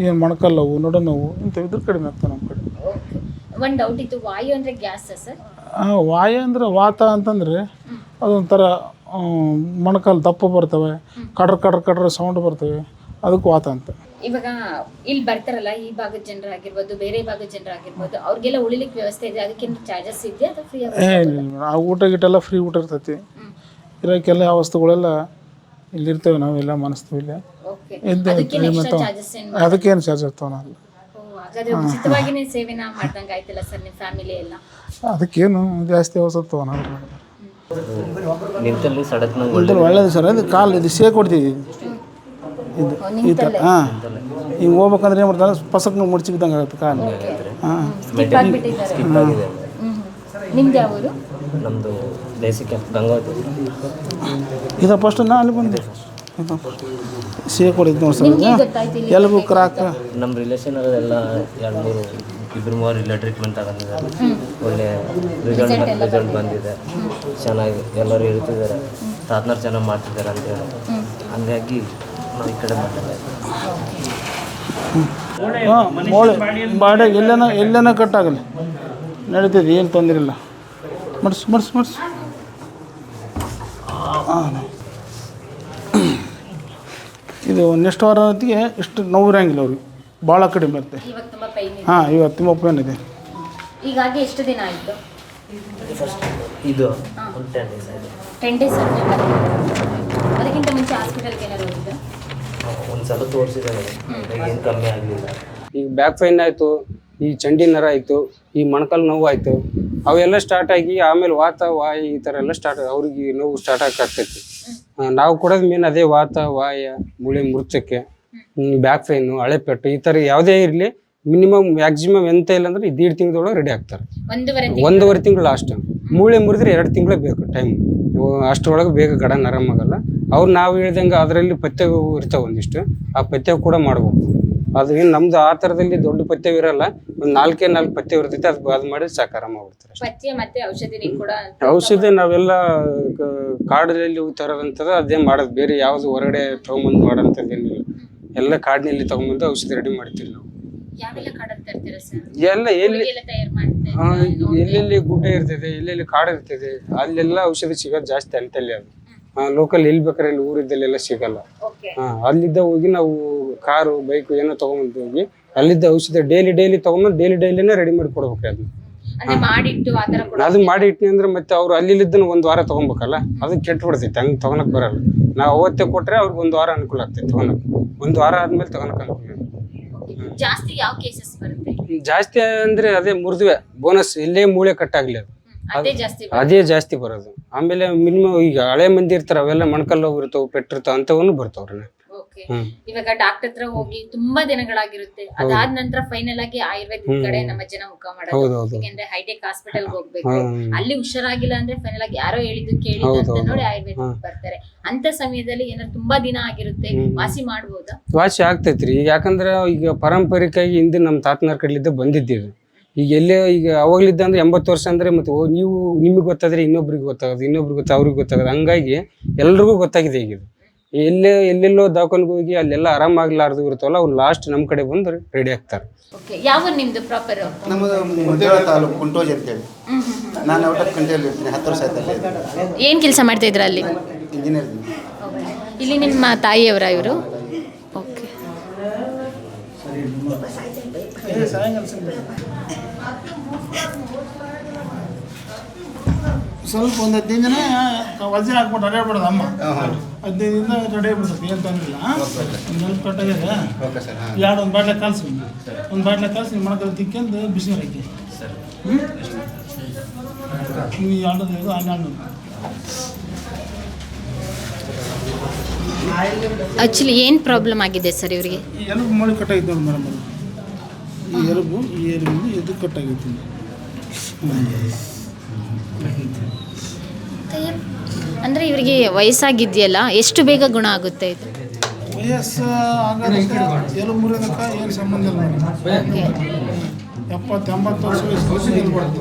ಏನು ಮೊಣಕಲ್ಲವು ನೋವು ಇಂಥವಿದ್ರೆ ಕಡಿಮೆ ಆಗ್ತವೆ ನಮ್ಮ ಕಡೆ. ಒಂದು ಡೌಟ್ ಇತ್ತು ವಾಯು ಅಂದರೆ ಗ್ಯಾಸ್ ಸರ್? ವಾಯ ಅಂದ್ರೆ ವಾತ ಅಂತಂದ್ರೆ ಅದೊಂಥರ ಮೊಣಕಾಲು ದಪ್ಪ ಬರ್ತವೆ ಕಡ್ರ ಕಡ್ರ ಕಡ್ರ ಸೌಂಡ್ ಬರ್ತವೆ ಅದಕ್ಕೆ ವಾತ ಅಂತ. ಇವಾಗ ಇಲ್ಲಿ ಬರ್ತಾರಲ್ಲ ಈ ಭಾಗದ ಜನರಾಗಿರ್ಬೋದು ಬೇರೆ ಭಾಗದ ಜನರಾಗಿರ್ಬೋದು ಅವ್ರಿಗೆಲ್ಲ ಉಳಿಲಿಕ್ಕೆ ವ್ಯವಸ್ಥೆ ಇದೆ ಅದಕ್ಕೆ ಚಾರ್ಜಸ್ ಇದೆಯಾ ಅಥವಾ ಫ್ರೀ ಆಗಿ ಆ ಊಟ ಗೀಟ ಎಲ್ಲ ಫ್ರೀ ಊಟ ಇರ್ತೈತಿ. ಇರೋಕ್ಕೆಲ್ಲ ಆ ವಸ್ತುಗಳೆಲ್ಲ ಇಲ್ಲಿರ್ತೇವೆ ನಾವೆಲ್ಲ ಮನಸ್ತೀವಿ ಇಲ್ಲ ಅದಕ್ಕೇನು ಚಾರ್ಜ್ ಆಗ್ತಾವ ನಾವು ಓ, ಹಾಗಾದ್ರೆ ಉಚಿತವಾಗಿನೇ ಸೇವೆನ ಮಾಡ್ದಂಗೆ ಆಯ್ತಲ್ಲ ಸರ್ ನಿಮ್ಮ ಫ್ಯಾಮಿಲಿ ಎಲ್ಲ? ಅದಕ್ಕೇನು ಜಾಸ್ತಿ ನಿಂತಲ್ಲಿ ಒಳ್ಳೇದು ಸರ್ ಅದು ಕಾಲು ಇದು ಸೇಕ್ ಕೊಡ್ತೀವಿ ಇದು ಈ ಥರ ಹಾಂ. ಹಿಂಗೆ ಹೋಗ್ಬೇಕಂದ್ರೆ ಏನು ಮಾಡ್ತಾರೆ ಪಸಕ್ನ ಮುಡ್ಚಿ ಬಿದ್ದಂಗೆ ಆಗುತ್ತೆ ಕಾಲು. ಹಾಂ. ನಿಮ್ದು ಯಾವ ನಮ್ಮದು ಬೇಸಿಕ್ ಗಂಗಾವತಿ. ಇದು ಫಸ್ಟ್ ನಾ ಅಲ್ಲಿ ಬಂದೆ. ಇದು ಕೊಡಿದ್ದು ನೋಡಿ ಸರ್ ಇಲ್ಲಿ ಕ್ರಾಕ್? ನಮ್ಮ ರಿಲೇಷನ್ ಎಲ್ಲ ಎರಡು ಮೂರು ಇಬ್ಬರು ಮೂವರು ಇಲ್ಲ ಟ್ರೀಟ್ಮೆಂಟ್ ತಗೊಂಡಿದ್ದಾರೆ. ಒಳ್ಳೆ ರಿಸಲ್ಟ್ ರಿಸಲ್ಟ್ ಬಂದಿದೆ. ಚೆನ್ನಾಗಿ ಎಲ್ಲರೂ ಹೇಳ್ತಿದ್ದಾರೆ. ತಾತ್ನಾರು ಚೆನ್ನಾಗಿ ಮಾಡ್ತಿದ್ದಾರೆ ಅಂತೇಳಿ ಹಂಗಾಗಿ ನಾವು ಈ ಕಡೆ ಮಾಡಿಲ್ಲ ಮೋಳೆ ಬಾಡೆ ಎಲ್ಲನ ಎಲ್ಲನ ಕಟ್ಟಾಗಲಿ. ನಡೀತದೆ ಏನು ತೊಂದರೆ ಇಲ್ಲ ಮಡ್ಸು ಮಡ್ಸು ಮಡ್ಸು. ಹಾಂ ಇದು ನೆಕ್ಸ್ಟ್ ವಾರ ಹೊತ್ತಿಗೆ ಇಷ್ಟು ನೋವು ಇರೋಂಗಿಲ್ಲ ಅವ್ರಿಗೆ. ಭಾಳ ಕಡಿಮೆ ಇರುತ್ತೆ. ಇವಾಗ ತುಂಬಾ ಪೈನ್ ಇದೆ. ಹಾಂ ಇವತ್ತು ತುಂಬ ಪೇನ್ ಇದೆ. ಹೀಗಾಗಿ ಎಷ್ಟು ದಿನ ಆಯ್ತು? ಫಸ್ಟ್ ಇದು ಒಂದು ಟೆನ್ ಡೇಸ್ ಆಯಿತು. ಟೆನ್ ಡೇಸ್ ಅದಕ್ಕಿಂತ ಮುಂಚೆ ಹಾಸ್ಪಿಟಲ್ಗೆ ಏನಾದ್ರು ಹೋಗಿದ್ದ ಒಂದು ಸಲ ತೋರಿಸಿದ್ದಾರೆ. ಏನು ಕಮ್ಮಿ ಆಗಲಿಲ್ಲ. ಈಗ ಬ್ಯಾಕ್ ಪೈನ್ ಆಯಿತು ಈ ಚಂಡಿ ನರ ಆಯಿತು ಈ ಮೊಣಕಾಲು ನೋವು ಆಯಿತು ಅವೆಲ್ಲ ಸ್ಟಾರ್ಟ್ ಆಗಿ ಆಮೇಲೆ ವಾತ ವಾಯ ಈ ಥರ ಎಲ್ಲ ಸ್ಟಾರ್ಟ್ ಅವ್ರಿಗೆ ನೋವು ಸ್ಟಾರ್ಟ್ ಆಗ್ತೈತಿ. ನಾವು ಕೊಡೋದು ಮೇನ್ ಅದೇ ವಾತ ವಾಯ ಮೂಳೆ ಮುರ್ಚಕ್ಕೆ ಬ್ಯಾಕ್ ಪೈನು ಹಳೆಪೆಟ್ಟು ಈ ಥರ ಯಾವುದೇ ಇರಲಿ ಮಿನಿಮಮ್ ಮ್ಯಾಕ್ಸಿಮಮ್ ಎಂತ ಇಲ್ಲ ಅಂದ್ರೆ ದೀಡ್ ತಿಂಗಳೊಳಗೆ ರೆಡಿ ಆಗ್ತಾರೆ. ಒಂದೂವರೆ ತಿಂಗಳು. ಲಾಸ್ಟ್ ಮೂಳೆ ಮುರಿದ್ರೆ ಎರಡು ತಿಂಗಳೇ ಬೇಕು ಟೈಮ್ ಅಷ್ಟರೊಳಗೆ ಬೇಗ ಗಡನ್ ಆರಾಮಾಗಲ್ಲ. ಅವ್ರು ನಾವು ಹೇಳ್ದಂಗೆ ಅದರಲ್ಲಿ ಪಥ್ಯ ಇರ್ತಾವೆ ಒಂದಿಷ್ಟು. ಆ ಪಥ್ಯ ಕೂಡ ಮಾಡ್ಬೇಕು ಅದು ಏನು ನಮ್ದು ಆ ಥರದಲ್ಲಿ ದೊಡ್ಡ ಪಥ್ಯವಿರಲ್ಲ ಇರಲ್ಲ. ಒಂದು ನಾಲ್ಕೇ ನಾಲ್ಕು ಪಥ್ಯ ಇರ್ತೈತೆ ಅದ್ ಅದು ಮಾಡಿ ಸಾಕಾರ ಮಾಡ್ಬಿಡ್ತಾರೆ ಅಷ್ಟೇ. ಪಥ್ಯ ಮತ್ತೆ ಔಷಧಿ ಕೂಡ ಔಷಧಿ ನಾವೆಲ್ಲ ಕಾಡಲ್ಲಿ ತರೋದಂಥದ್ದು ಅದೇ ಮಾಡೋದು. ಬೇರೆ ಯಾವುದು ಹೊರಗಡೆ ತಗೊಂಬಂದು ಮಾಡೋಂಥದ್ದೇನಿಲ್ಲ ಎಲ್ಲ ಕಾಡಿನಲ್ಲಿ ತಗೊಂಬಂದು ಔಷಧಿ ರೆಡಿ ಮಾಡ್ತೀವಿ ನಾವು. ಎಲ್ಲ ಎಲ್ಲಿ ಎಲ್ಲೆಲ್ಲಿ ಗುಡ್ಡ ಇರ್ತದೆ ಎಲ್ಲೆಲ್ಲಿ ಕಾಡು ಇರ್ತದೆ ಅಲ್ಲೆಲ್ಲ ಔಷಧಿ ಸಿಗೋದು ಜಾಸ್ತಿ ಅಂತಲ್ಲಿ ಅದು. ಲೋಕಲ್ ಎಲ್ಲಿ ಬೇಕಾದ್ರೆ ಇಲ್ಲಿ ಊರಿದ್ದಲ್ಲೆಲ್ಲ ಸಿಗಲ್ಲ. ಹಾ ಅಲ್ಲಿದ್ದ ಹೋಗಿ ನಾವು ಕಾರು ಬೈಕು ಏನೋ ತಗೊಂಡ್ ಹೋಗಿ ಅಲ್ಲಿದ್ದ ಔಷಧ ಡೈಲಿ ಡೈಲಿ ತಗೊಂಡ್ ಡೈಲಿ ಡೈಲಿನೇ ರೆಡಿ ಮಾಡಿ ಕೊಡ್ಬೇಕು ಅದನ್ನ. ಅದು ಮಾಡಿ ಇಟ್ನಿ ಅಂದ್ರೆ ಮತ್ತೆ ಅವ್ರು ಅಲ್ಲಿದ್ದನ್ನು ಒಂದು ವಾರ ತಗೊಬೇಕಲ್ಲ? ಅದು ಕೆಟ್ಟ ಬಿಡ್ತೈತೆ ಹಂಗೆ ತಗೊಳಕ್ ಬರಲ್ಲ. ನಾವು ಅವತ್ತೇ ಕೊಟ್ರೆ ಅವ್ರಿಗೆ ಒಂದು ವಾರ ಅನುಕೂಲ ಆಗ್ತೈತೆ ತಗೊಳಕ್. ಒಂದು ವಾರ ಆದ್ಮೇಲೆ ತಗೊಳಕ್ ಅನುಕೂಲ ಜಾಸ್ತಿ ಯಾವ ಕೇಸಸ್ ಬರುತ್ತೆ? ಜಾಸ್ತಿ ಅಂದ್ರೆ ಅದೇ ಮುರಿದ್ವೆ. ಬೋನಸ್ ಇಲ್ಲೇ ಮೂಳೆ ಕಟ್ಟಾಗ್ಲಿ ಅದು. ಅದೇ ಜಾಸ್ತಿ ಬರೋದು. ಆಮೇಲೆ ಮಿನಿಮಮ್ ಈಗ ಹಳೆ ಮಂದಿ ಇರ್ತಾರ ಅವೆಲ್ಲ ಮೊಣಕಲ್ಲು ಇರ್ತಾವ ಪೆಟ್ಟಿರ್ತಾವ ಅಂತವನು ಬರ್ತಾವ್ರಿ ಓಕೆ. ಹ್ಮ್. ಇವಾಗ ಡಾಕ್ಟರ್ ಹತ್ರ ಹೋಗಿ ತುಂಬಾ ದಿನಗಳಾಗಿರುತ್ತೆ. ಅದಾದ ನಂತರ ಫೈನಲ್ ಆಗಿ ಆಯುರ್ವೇದಿಕ್ ಕಡೆ ನಮ್ಮ ಜನ ಮುಖ ಮಾಡೋದು. ಯಾಕೆಂದ್ರೆ ಹೈಟೆಕ್ ಹಾಸ್ಪಿಟಲ್ ಹೋಗ್ಬೇಕು. ಅಲ್ಲಿ ಹುಷಾರಾಗಿಲ್ಲ ಅಂದ್ರೆ ಫೈನಲ್ ಆಗಿ ಯಾರೋ ಹೇಳಿದ್ದು ಕೇಳಿದ್ದು ಅಂತ ನೋಡಿ ಆಯುರ್ವೇದಿಕ್ ಬರ್ತಾರೆ. ಅಂತ ಸಮಯದಲ್ಲಿ ಏನಾದ್ರು ತುಂಬಾ ದಿನ ಆಗಿರುತ್ತೆ. ವಾಸಿ ಮಾಡಬಹುದಾ ವಾಸಿ ಆಗ್ತೈತ್ರಿ. ಈಗ ಯಾಕಂದ್ರೆ ಈಗ ಪಾರಂಪರಿಕವಾಗಿ ಹಿಂದೆ ನಮ್ಮ ತಾತನಾರ್ ಕಡ್ಲಿದ್ದ ಬಂದಿದ್ದೀವಿ. ಈಗ ಎಲ್ಲೇ ಈಗ ಅವಾಗ್ಲಿದ್ದ ಅಂದ್ರೆ ಎಂಬತ್ತು ವರ್ಷ ಅಂದ್ರೆ ಮತ್ತೆ ಓ ನೀವು ನಿಮಗೆ ಗೊತ್ತಾದ್ರೆ ಇನ್ನೊಬ್ರಿಗೆ ಗೊತ್ತಾಗೋದು ಇನ್ನೊಬ್ರಿಗೆ ಗೊತ್ತ ಅವ್ರಿಗೆ ಗೊತ್ತಾಗೋದು. ಹಂಗಾಗಿ ಎಲ್ರಿಗೂ ಗೊತ್ತಾಗಿದೆ ಈಗ ಇದು. ಎಲ್ಲೇ ಎಲ್ಲೆಲ್ಲೋ ದವಾಖಾನ್ಗೆ ಹೋಗಿ ಅಲ್ಲೆಲ್ಲ ಆರಾಮಾಗ್ಲಾರ್ದು ಇರ್ತಾವಲ್ಲ ಅವ್ರು ಲಾಸ್ಟ್ ನಮ್ಮ ಕಡೆ ಬಂದ್ರೆ ರೆಡಿ ಆಗ್ತಾರೆ. ಓಕೆ ಯಾವ ನಿಮ್ದು ಪ್ರಾಪರ್ ನಮ್ಮದು ಮುದ್ದೇಳ ತಾಲೂಕು ಕುಂಟೋಜ್ ಅಂತೇಳಿ. ನಾನು ಔಟ್ ಆಫ್ ಕಂಟ್ರಿಯಲ್ಲಿ ಇರ್ತೀನಿ ಹತ್ತು ವರ್ಷ ಆಯ್ತಲ್ಲ. ಏನ್ ಕೆಲಸ ಮಾಡ್ತಾ ಇದ್ರ ಅಲ್ಲಿ? ಇಂಜಿನಿಯರ್ ಇಲ್ಲಿ ನಿಮ್ಮ ತಾಯಿಯವರ ಇವರು? ಓಕೆ ಸ್ವಲ್ಪ ಒಂದು ಹದಿನೈದು ದಿನ ವಜ್ರ ಹಾಕ್ಬಿಟ್ಟು ಅಡ್ಯಾಡ್ಬಿಡೋದು ಅಮ್ಮ. ಹದಿನೈದು ದಿನ ರೆಡಿ ಆಗ್ಬಿಡ್ತೈತಿ ಏನು ತೊಂದಿಲ್ಲ ಒಂದು ಸ್ವಲ್ಪ ಕಟ್ಟಾಗಿದೆ ಓಕೆ ಸರ್ ಹಾಂ. ಎರಡು ಒಂದು ಬಾಟ್ಲೆ ಕಲ್ಸಿ ಒಂದು ಬಾಟ್ಲೆ ಕಲ್ಸಿ ನಿಮ್ಮ ಮನೆ ತಿಕ್ಕೊಂಡು ಬಿಸಿನೀರು ಹಾಕಿ ಹ್ಞೂ ನೀವು ಎರಡು ಇದು ಹನ್ನೆರಡು ಆಕ್ಚುಲಿ ಏನು ಪ್ರಾಬ್ಲಮ್ ಆಗಿದೆ ಸರ್ ಇವರಿಗೆ? ಈ ಎಲುಬು ಮೊಳೆ ಕಟ್ಟಾಗಿತ್ತು ನೋಡಿ ಮೇಡಮ್ ಈ ಎಲುಬು ಈ ಎಲುಬು ಇದು ಕಟ್ಟಾಗಿತ್ತು. ಅಂದ್ರೆ ಇವರಿಗೆ ವಯಸ್ಸಾಗಿದೆಯಲ್ಲ ಎಷ್ಟು ಬೇಗ ಗುಣ ಆಗುತ್ತೆ ಇದು? ವಯಸ್ಸು ಆಗೋದಕ್ಕೆ ಏನು ಸಂಬಂಧ ಇಲ್ಲ ಮೇಡಮ್. ಓಕೆ. ಎಪ್ಪತ್ತು ಎಂಬತ್ತು ವರ್ಷ ವಯಸ್ಸು ನಿಲ್ಬಾರ್ದು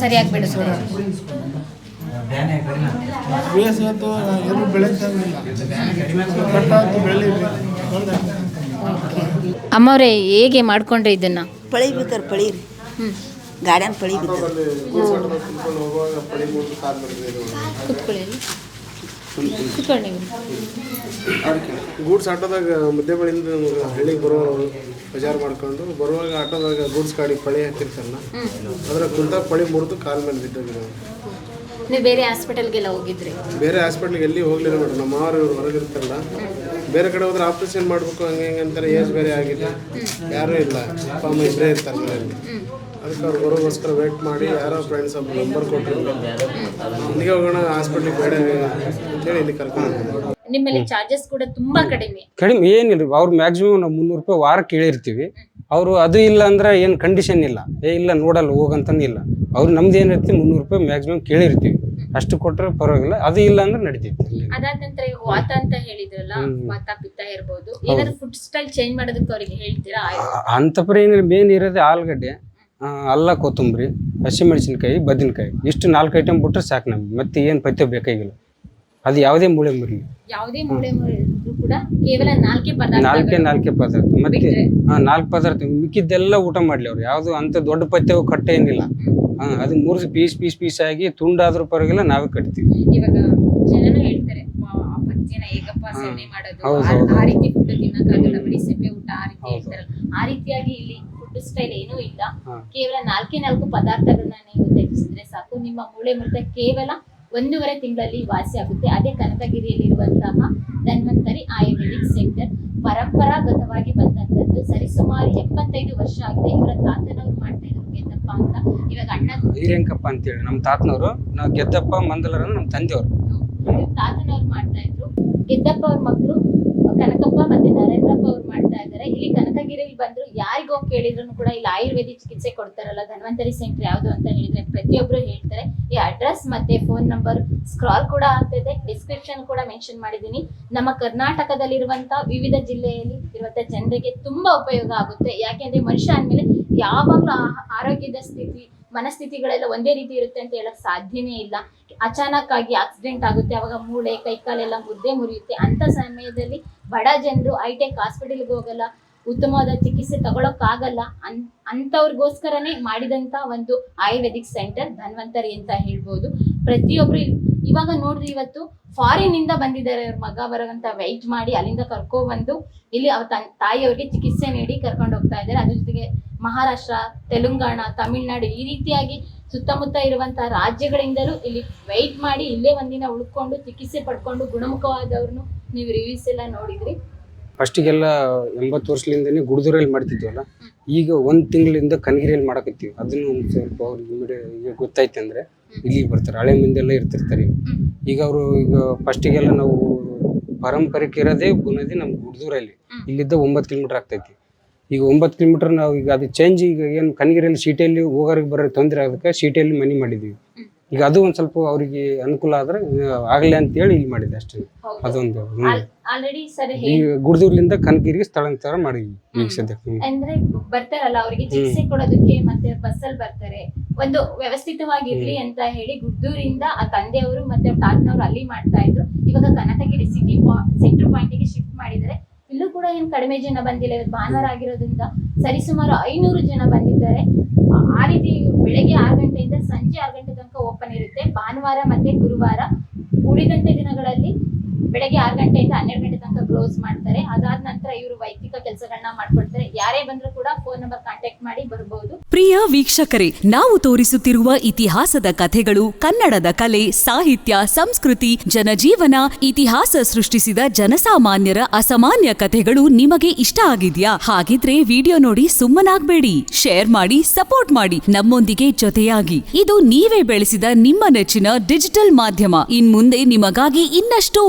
ಸರಿಯಾಗಿ ಬಿಡುತ್ತೆ ವಯಸ್ಸು ಇವತ್ತು ಎಲುಬು ಬೆಳೆದಂಗಿಲ್ಲ ಕಟ್ಟಾಯ್ತು ಬೆಳಿ ಅಮ್ಮವ್ರೆ ಹೇಗೆ ಮಾಡ್ಕೊಂಡ್ರೆ ಇದನ್ನ? ಪಳಿಬೇಕಾರೆ ಪಳೀರಿ ಪಳಿ ರೀ ಹ್ಮ್ ಗಾಡ್ಯಾನ ಪಳಿ ಗೂಡ್ಸ್ ಆಟೋದಾಗ ಮಧ್ಯಬಳಿಂದ ಹಳ್ಳಿಗೆ ಬರೋ ಬಜಾರ್ ಮಾಡ್ಕೊಂಡು ಬರುವಾಗ ಆಟೋದಾಗ ಗೂಡ್ಸ್ ಗಾಡಿ ಪಳಿ ಹಾಕಿರ್ತಾರಲ್ಲ ಅದ್ರ ಕುಂತಾಗ ಪಳಿ ಮುರಿದು ಕಾಲ್ ಮೇಲೆ ಬಿದ್ದೋಗಿರೋ ನೀವು ಬೇರೆ ಹಾಸ್ಪಿಟಲ್ಗೆಲ್ಲ ಹೋಗಿದ್ರಿ? ಬೇರೆ ಹಾಸ್ಪಿಟ್ಲಿಗೆ ಎಲ್ಲಿ ಹೋಗ್ಲಿಲ್ಲ ಮೇಡಮ್ ನಮ್ಮ ಮಾವರು ಇವ್ರು ಹೊರಗಿರ್ತಾರಲ್ಲ ಬೇರೆ ಕಡೆ ಹೋದ್ರೆ ಆಪರೇಷನ್ ಮಾಡ್ಬೇಕು ಹಂಗೆ ಹಿಂಗೆ ಅಂತಾರೆ ಏಜ್ ಬೇರೆ ಆಗಿದೆ. ಯಾರೂ ಇಲ್ಲ. ಅಪ್ಪ ಅಮ್ಮ ಇಬ್ಬರೇ ಇರ್ತಾರೆ ಮನೆಯಲ್ಲಿ. ಅದಕ್ಕೆ ಅವ್ರು ಬರೋಗೋಸ್ಕರ ವೇಟ್ ಮಾಡಿ ಯಾರೋ ಫ್ರೆಂಡ್ಸ್ ಒಬ್ಬರು ನಂಬರ್ ಕೊಟ್ಟರು ಇಲ್ಲಿಗೆ ಹೋಗೋಣ ಹಾಸ್ಪಿಟ್ಲಿಗೆ ಬೇಡ ಅಂತೇಳಿ ಇಲ್ಲಿ ಕರ್ಕೊಂಡು. ನಿಮ್ಮಲ್ಲಿ ಚಾರ್ಜಸ್ ಕೂಡ ತುಂಬಾ ಕಡಿಮೆ. ಕಡಿಮೆ ಏನಿಲ್ಲ. ಅವ್ರು ಮ್ಯಾಕ್ಸಿಮಮ್ ನಾವು ಮುನ್ನೂರು ರೂಪಾಯಿ ವಾರಕ್ಕೆ ಕೇಳಿರ್ತೀವಿ. ಅವರು ಅದು ಇಲ್ಲ ಅಂದ್ರೆ ಏನು ಕಂಡೀಷನ್ ಇಲ್ಲ. ಏ ಇಲ್ಲ ನೋಡಲ್ಲ ಹೋಗಂತನೂ ಇಲ್ಲ. ಅವ್ರು ನಮ್ದು ಏನಿರ್ತೀವಿ ಮುನ್ನೂರು ರೂಪಾಯಿ ಮ್ಯಾಕ್ಸಿಮಮ್ ಕೇಳಿರ್ತೀವಿ. ಅಷ್ಟು ಕೊಟ್ಟರೆ ಪರವಾಗಿಲ್ಲ. ಅದು ಇಲ್ಲ ಅಂದ್ರೆ ನಡಿತೈತಿ. ಅದಾದ ನಂತರ ಈಗ ವಾತ ಅಂತ ಹೇಳಿದ್ರಲ್ಲ. ವಾತ ಪಿತ್ತ ಇರ್ಬೋದು. ಏನಾದ್ರು ಫುಡ್ ಸ್ಟೈಲ್ ಚೇಂಜ್ ಮಾಡೋದಕ್ಕೆ ಅವ್ರಿಗೆ ಹೇಳ್ತೀರಾ? ಅಂತಪ್ರ ಏನಿಲ್ಲ. ಮೇನ್ ಇರೋದೇ ಆಲೂಗಡ್ಡೆ ಅಲ್ಲ ಕೊತ್ತಂಬರಿ ಹಸಿಮೆಣಸಿನ್ಕಾಯಿ ಬದನೆಕಾಯಿ. ಇಷ್ಟು ನಾಲ್ಕು ಐಟಮ್ ಬಿಟ್ರೆ ಸಾಕು ನಮ್ಗೆ. ಮತ್ತೆ ಏನು ಪಥ್ಯ ಬೇಕಾಗಿಲ್ಲ. ಅದು ಯಾವುದೇ ಮೂಳೆ ಮುರಿಲಿ ಯಾವುದೇ ಮೂಳೆ ಮುರಿದ್ರು ಕೂಡ ಕೇವಲ ನಾಲ್ಕೇ ಪದಾರ್ಥ ನಾಲ್ಕೇ ನಾಲ್ಕೇ ಪದಾರ್ಥ. ಮತ್ತೆ? ಹಾ ನಾಲ್ಕು ಪದಾರ್ಥ. ಮಿಕ್ಕಿದ್ದೆಲ್ಲ ಊಟ ಮಾಡಲಿ ಅವ್ರು. ಯಾವುದು ಅಂತ ದೊಡ್ಡ ಪಥ್ಯವು ಕಟ್ಟೆ ಏನಿಲ್ಲ. ಹಾ ಅದು ಮೂರು ಪೀಸ್ ಪೀಸ್ ಪೀಸ್ ಆಗಿ ತುಂಡಾದ್ರೂ ಪರವಾಗಿಲ್ಲ ನಾವೇ ಕಟ್ತೀವಿ. ಇವಾಗ ಜನನು ಹೇಳ್ತಾರೆ "ವಾ, ಏಕಪ್ಪ ಸೇವನೆ ಮಾಡೋದು ಆ- ರೀತಿ ಫುಡ್ ತಿನ್ನಕ್ಕಾಗಲ್ಲ ಬರೀ ಊಟ ಆ ರೀತಿ. ಹೇಳ್ತಾರಲ್ಲ ಆ ರೀತಿಯಾಗಿ ಇಲ್ಲಿ ಫುಡ್ ಸ್ಟೈಲ್ ಏನೂ ಇಲ್ಲ. ಹಾ. ಕೇವಲ ನಾಲ್ಕೇ ನಾಲ್ಕು ಪದಾರ್ಥಗಳನ್ನ ನೀವು ತ್ಯಜಿಸಿದ್ರೆ ಸಾಕು. ನಿಮ್ಮ ಮೂಳೆ ಮುರಿತ ಕೇವಲ ಒಂದೂವರೆ ತಿಂಗಳಲ್ಲಿ ವಾಸಿ ಆಗುತ್ತೆ. ಅದೇ ಕನಕಗಿರಿಯಲ್ಲಿರುವಂತಹ ಧನ್ವಂತರಿ ಆಯುರ್ವೇದಿಕ್ ಸೆಂಟರ್ ಪರಂಪರಾಗತವಾಗಿ ಬಂದಂತದ್ದು ಸರಿಸುಮಾರು ಎಪ್ಪತ್ತೈದು ವರ್ಷ ಆಗಿದೆ. ಇವರ ತಾತನವ್ರು ಮಾಡ್ತಾ ಗೆದ್ದಪ್ಪ ಅಂತ. ಇವಾಗ ಅಣ್ಣ ಅಂತೇಳಿ. ನಮ್ಮ ತಾತನವರು ನಾವು ಗೆದ್ದಪ್ಪ ಮಂದಲರ ನಮ್ಮ ತಂದೆಯವರು. ತಾತನವ್ರು ಮಾಡ್ತಾ ಇದ್ರು. ಗೆದ್ದಪ್ಪ ಅವ್ರ ಮಕ್ಕಳು ಕನಕಪ್ಪ ಮತ್ತೆ ನರೇಂದ್ರಪ್ಪ ಅವ್ರು ಮಾಡ್ತಾ ಇದ್ದಾರೆ. ಇಲ್ಲಿ ಕನಕಗಿರಿಲಿ ಬಂದ್ರು ಯಾರಿಗೋ ಕೇಳಿದ್ರು ಕೂಡ ಇಲ್ಲಿ ಆಯುರ್ವೇದಿಕ್ ಚಿಕಿತ್ಸೆ ಕೊಡ್ತಾರಲ್ಲ, ಧನ್ವಂತರಿ ಸೆಂಟರ್ ಯಾವ್ದು ಅಂತ ಹೇಳಿದ್ರೆ ಪ್ರತಿಯೊಬ್ರು ಹೇಳ್ತಾರೆ. ಈ ಅಡ್ರೆಸ್ ಮತ್ತೆ ಫೋನ್ ನಂಬರ್ ಸ್ಕ್ರಾಲ್ ಕೂಡ ಆಗ್ತಿದೆ. ಡಿಸ್ಕ್ರಿಪ್ಷನ್ ಕೂಡ ಮೆನ್ಷನ್ ಮಾಡಿದೀನಿ ನಮ್ಮ ಕರ್ನಾಟಕದಲ್ಲಿರುವಂತ ವಿವಿಧ ಜಿಲ್ಲೆಯಲ್ಲಿ ಇರುವಂತ ಜನರಿಗೆ ತುಂಬಾ ಉಪಯೋಗ ಆಗುತ್ತೆ. ಯಾಕೆಂದ್ರೆ ಮನುಷ್ಯ ಅಂದ್ಮೇಲೆ ಯಾವಾಗ್ಲೂ ಆರೋಗ್ಯದ ಸ್ಥಿತಿ, ಮನಸ್ಥಿತಿಗಳೆಲ್ಲ ಒಂದೇ ರೀತಿ ಇರುತ್ತೆ ಅಂತ ಹೇಳಕ್ ಸಾಧ್ಯನೇ ಇಲ್ಲ. ಅಚಾನಕ್ ಆಗಿ ಆಕ್ಸಿಡೆಂಟ್ ಆಗುತ್ತೆ, ಅವಾಗ ಮೂಳೆ, ಕೈಕಾಲೆಲ್ಲ ಮುದ್ದೆ ಮುರಿಯುತ್ತೆ. ಅಂತ ಸಮಯದಲ್ಲಿ ಬಡ ಜನರು ಹೈಟೆಕ್ ಹಾಸ್ಪಿಟಲ್ಗೆ ಹೋಗಲ್ಲ, ಉತ್ತಮವಾದ ಚಿಕಿತ್ಸೆ ತಗೊಳಕ್ಕಾಗಲ್ಲ. ಅನ್, ಅಂಥವ್ರಿಗೋಸ್ಕರನೇ ಮಾಡಿದಂತ ಒಂದು ಆಯುರ್ವೇದಿಕ್ ಸೆಂಟರ್ ಧನ್ವಂತರಿ ಅಂತ ಹೇಳ್ಬೋದು. ಪ್ರತಿಯೊಬ್ರು ಇಲ್- ಇವಾಗ ನೋಡ್ರಿ ಇವತ್ತು ಫಾರಿನ್ ಇಂದ ಬಂದಿದ್ದಾರೆ ಅವ್ರ ಮಗ ಬರೋಂತ ವೆಯ್ಟ್ ಮಾಡಿ ಅಲ್ಲಿಂದ ಕರ್ಕೊಬಂದು ಇಲ್ಲಿ ಅವ್ರ ತಾಯಿ ತಾಯಿಯವ್ರಿಗೆ ಚಿಕಿತ್ಸೆ ನೀಡಿ ಕರ್ಕೊಂಡು ಹೋಗ್ತಾ ಇದ್ದಾರೆ. ಅದ್ರ ಜೊತೆಗೆ ಮಹಾರಾಷ್ಟ್ರ, ತೆಲಂಗಾಣ, ತಮಿಳ್ನಾಡು ಈ ರೀತಿಯಾಗಿ ಸುತ್ತಮುತ್ತ ಇರುವಂತಹ ರಾಜ್ಯಗಳಿಂದಲೂ ಇಲ್ಲಿ ವೆಯ್ಟ್ ಮಾಡಿ ಇಲ್ಲೇ ಒಂದಿನ ಉಳ್ಕೊಂಡು ಚಿಕಿತ್ಸೆ ಪಡ್ಕೊಂಡು ಗುಣಮುಖವಾದವ್ರನ್ನು ನೀವು ರಿವ್ಯೂಸ್ ಎಲ್ಲ ನೋಡಿದ್ರಿ. ಫಸ್ಟಿಗೆಲ್ಲ ಎಂಬತ್ತು ವರ್ಷದಿಂದನೇ ಗುಡ್ದೂರಲ್ಲಿ ಮಾಡ್ತಿದ್ವಲ್ಲ, ಈಗ ಒಂದು ತಿಂಗಳಿಂದ ಕನಗಿರಿಯಲ್ಲಿ ಮಾಡಕತ್ತೀವಿ. ಅದನ್ನು ಒಂದು ಸ್ವಲ್ಪ ಅವ್ರಿಗೆ ಗೊತ್ತಾಯ್ತು ಅಂದರೆ ಇಲ್ಲಿಗೆ ಬರ್ತಾರೆ. ಹಳೆ ಮಂದಿಯೆಲ್ಲ ಇರ್ತಿರ್ತಾರೆ ಈಗ ಈಗ ಅವರು ಈಗ ಫಸ್ಟಿಗೆಲ್ಲ ನಾವು ಪಾರಂಪರಿಕ ಇರೋದೇ ಬುನದಿ ನಮ್ಮ ಗುಡ್ದೂರಲ್ಲಿ. ಇಲ್ಲಿದ್ದ ಒಂಬತ್ತು ಕಿಲೋಮೀಟರ್ ಆಗ್ತೈತಿ. ಈಗ ಒಂಬತ್ತು ಕಿಲೋಮೀಟರ್ ನಾವು ಈಗ ಅದು ಚೇಂಜ್ ಈಗ ಏನು ಕನಗಿರಿಯಲ್ಲಿ ಸೀಟಲ್ಲಿ ಹೋಗೋರಿಗೆ ಬರೋ ತೊಂದರೆ ಆಗೋದಕ್ಕೆ ಸೀಟಲ್ಲಿ ಮನೆ ಮಾಡಿದ್ವಿ. ಈಗ ಅದು ಒಂದು ಸ್ವಲ್ಪ ಅವರಿಗೆ ಅನುಕೂಲ ಆದ್ರೆ ಆಗಲಿ ಅಂತೇಳಿ ಇಲ್ಲಿ ಮಾಡಿದ್ದೆ ಅಷ್ಟೇ. ಅದೊಂದು ಹ್ಮ್. ಆಲ್ರೆಡಿ ಸರ್ ಈಗ ಗುಡ್ದೂರ್ಲಿಂದ ಕನಕಿರಿಗೆ ಸ್ಥಳಾಂತರ ಮಾಡಿದ್ವಿ. ಈಗ ಸದ್ಯಕ್ಕೆ. ಅಂದ್ರೆ ಬರ್ತಾರಲ್ಲ ಅವರಿಗೆ ಚಿಕಿತ್ಸೆ ಕೊಡೋದಕ್ಕೆ ಮತ್ತೆ ಬಸ್ಸಲ್ಲಿ ಬರ್ತಾರೆ. ಒಂದು ವ್ಯವಸ್ಥಿತವಾಗಿರ್ಲಿ ಅಂತ ಹೇಳಿ ಗುಡ್ಡೂರಿಂದ ಆ ತಂದೆಯವರು ಮತ್ತೆ ತಾತನವರು ಅಲ್ಲಿ ಮಾಡ್ತಾ ಇದ್ರು. ಇವಾಗ ಕನಕಗಿರಿ ಸಿಟಿ ಪಾಯಿಂಟ್ಗೆ ಶಿಫ್ಟ್ ಮಾಡಿದ್ದಾರೆ ಇಲ್ಲೂ ಕೂಡ ಏನು ಕಡಿಮೆ ಜನ ಬಂದಿಲ್ಲ. ಇವತ್ತು ಭಾನುವಾರ ಆಗಿರೋದ್ರಿಂದ ಸರಿಸುಮಾರು ಐನೂರು ಜನ ಬಂದಿದ್ದಾರೆ. ಆ ರೀತಿ ಬೆಳಗ್ಗೆ ಆರು ಗಂಟೆಯಿಂದ ಸಂಜೆ ಆರು ಗಂಟೆ ತನಕ ಓಪನ್ ಇರುತ್ತೆ. ಭಾನುವಾರ ಮತ್ತೆ ಗುರುವಾರ. ಉಳಿದಂತೆ ದಿನಗಳಲ್ಲಿ ಬೆಳಗ್ಗೆ ಆರು ಗಂಟೆಯಿಂದ ಹನ್ನೆರಡು ಗಂಟೆ ತನಕ ಕ್ಲೋಸ್ ಮಾಡ್ತಾರೆ. ಅದಾದ ನಂತರ ಇವರು ವೈಯಕ್ತಿಕ ಕೆಲಸಗಳನ್ನ ಮಾಡ್ಕೊಡ್ತಾರೆ. ಯಾರೇ ಬಂದ್ರು ಕೂಡ ಫೋನ್ ನಂಬರ್ ಕಾಂಟ್ಯಾಕ್ಟ್ ಮಾಡಿ ಬರಬಹುದು ಪ್ರಿಯ ವೀಕ್ಷಕರೇ, ನಾವು ತೋರಿಸುತ್ತಿರುವ ಇತಿಹಾಸದ ಕಥೆಗಳು, ಕನ್ನಡದ ಕಲೆ, ಸಾಹಿತ್ಯ, ಸಂಸ್ಕೃತಿ, ಜನಜೀವನ, ಇತಿಹಾಸ ಸೃಷ್ಟಿಸಿದ ಜನಸಾಮಾನ್ಯರ ಅಸಾಮಾನ್ಯ ಕಥೆಗಳು ನಿಮಗೆ ಇಷ್ಟ ಆಗಿದ್ಯಾ? ಹಾಗಿದ್ರೆ ವಿಡಿಯೋ ನೋಡಿ ಸುಮ್ಮನಾಗ್ಬೇಡಿ. ಶೇರ್ ಮಾಡಿ, ಸಪೋರ್ಟ್ ಮಾಡಿ. ನಮ್ಮೊಂದಿಗೆ ಜೊತೆಯಾಗಿ. ಇದು ನೀವೇ ಬೆಳೆಸಿದ ನಿಮ್ಮ ನೆಚ್ಚಿನ ಡಿಜಿಟಲ್ ಮಾಧ್ಯಮ. ಇನ್ಮುಂದೆ ನಿಮಗಾಗಿ ಇನ್ನಷ್ಟು